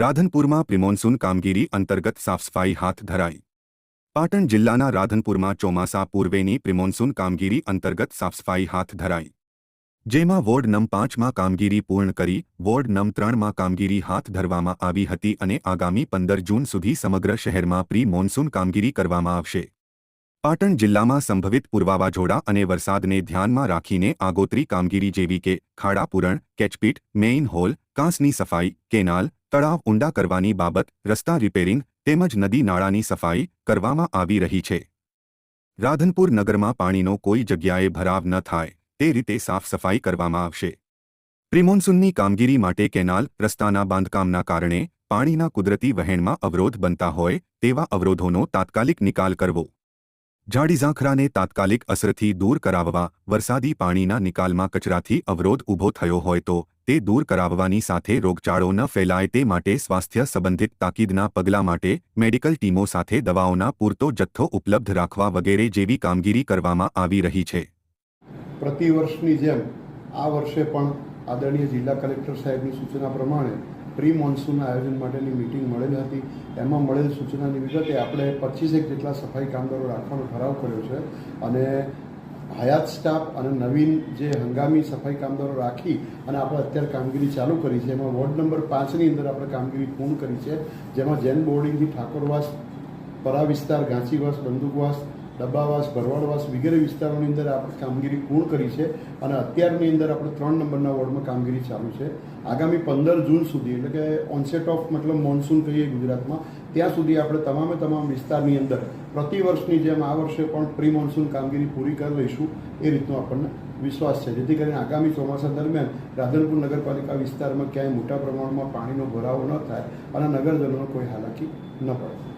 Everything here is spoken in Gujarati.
રાધનપુરમાં પ્રિમોન્સૂન કામગીરી અંતર્ગત સાફસફાઈ હાથ ધરાઈ. પાટણ જિલ્લાના રાધનપુરમાં ચોમાસા પૂર્વેની પ્રિમોન્સૂન કામગીરી અંતર્ગત સાફસફાઈ હાથ ધરાઈ. જેમાં વોર્ડ નમ પાંચમાં કામગીરી પૂર્ણ કરી, વોર્ડ નમ ત્રણમાં કામગીરી હાથ ધરવામાં આવી હતી અને આગામી પંદર જૂન સુધી સમગ્ર શહેરમાં પ્રી મોન્સૂન કામગીરી કરવામાં આવશે. પાટણ જિલ્લામાં સંભવિત પૂર્વાવાઝોડા અને વરસાદને ધ્યાનમાં રાખીને આગોતરી કામગીરી જેવી કે ખાડા પૂરણ કેચપીટ, મેઇન હોલ, કાંસની સફાઈ, કેનાલ તળાવ ઊંડા કરવાની બાબત, રસ્તા રિપેરિંગ તેમજ નદી નાળાની સફાઈ કરવામાં આવી રહી છે. રાધનપુર નગરમાં પાણીનો કોઈ જગ્યાએ ભરાવ ન થાય, તે રીતે સાફ સફાઈ કરવામાં આવશે. પ્રિમોન્સૂનની કામગીરી માટે કેનાલ, રસ્તાના બાંધકામના કારણે પાણીના કુદરતી વહેણમાં અવરોધ બનતા હોય, તેવા અવરોધોનો તાત્કાલિક નિકાલ કરવો. જાડીઝાંખરાને તાત્કાલિક અસરથી દૂર કરાવવા, વરસાદી પાણીના નિકાલમાં કચરાથી અવરોધ ઊભો થયો હોય તો તે દૂર કરાવવાની સાથે રોગચાળો ન ફેલાય તે માટે સ્વાસ્થ્ય સંબંધિત તાકીદના પગલાં માટે મેડિકલ ટીમો સાથે દવાઓના પૂરતો જથ્થો ઉપલબ્ધ રાખવા વગેરે જેવી કામગીરી કરવામાં આવી રહી છે. પ્રતિવર્ષની જેમ આ વર્ષે પણ આદરણીય જિલ્લા કલેક્ટર સાહેબની સૂચના પ્રમાણે પ્રી મોન્સૂન આયોજન માટેની મિટિંગ મળેલી હતી. એમાં મળેલ સૂચનાની વિગતે આપણે પચીસેક જેટલા સફાઈ કામદારો રાખવાનો ઠરાવ કર્યો છે અને હયાત સ્ટાફ અને નવીન જે હંગામી સફાઈ કામદારો રાખી અને આપણે અત્યારે કામગીરી ચાલુ કરી છે, એમાં વોર્ડ નંબર પાંચની અંદર આપણે કામગીરી પૂર્ણ કરી છે, જેમાં જૈન બોર્ડિંગથી ઠાકોરવાસ, પરા વિસ્તાર ગાંચીવાસ બંદૂકવાસ ડબ્બાવાસ, ભરવાડવાસ વગેરે વિસ્તારોની અંદર આપણે કામગીરી પૂર્ણ કરી છે અને અત્યારની અંદર આપણે ત્રણ નંબરના વોર્ડમાં કામગીરી ચાલુ છે. આગામી પંદર જૂન સુધી, એટલે કે ઓનસેટ ઓફ મતલબ મોન્સૂન કહીએ ગુજરાતમાં, ત્યાં સુધી આપણે તમામે તમામ વિસ્તારની અંદર પ્રતિવર્ષની જેમ આ વર્ષે પણ પ્રી મોન્સૂન કામગીરી પૂરી કરી લઈશું એ રીતનો આપણને વિશ્વાસ છે. જેથી કરીને આગામી ચોમાસા દરમિયાન રાધનપુર નગરપાલિકા વિસ્તારમાં ક્યાંય મોટા પ્રમાણમાં પાણીનો ભરાવો ન થાય અને નગરજનોને કોઈ હાલાકી ન પડે.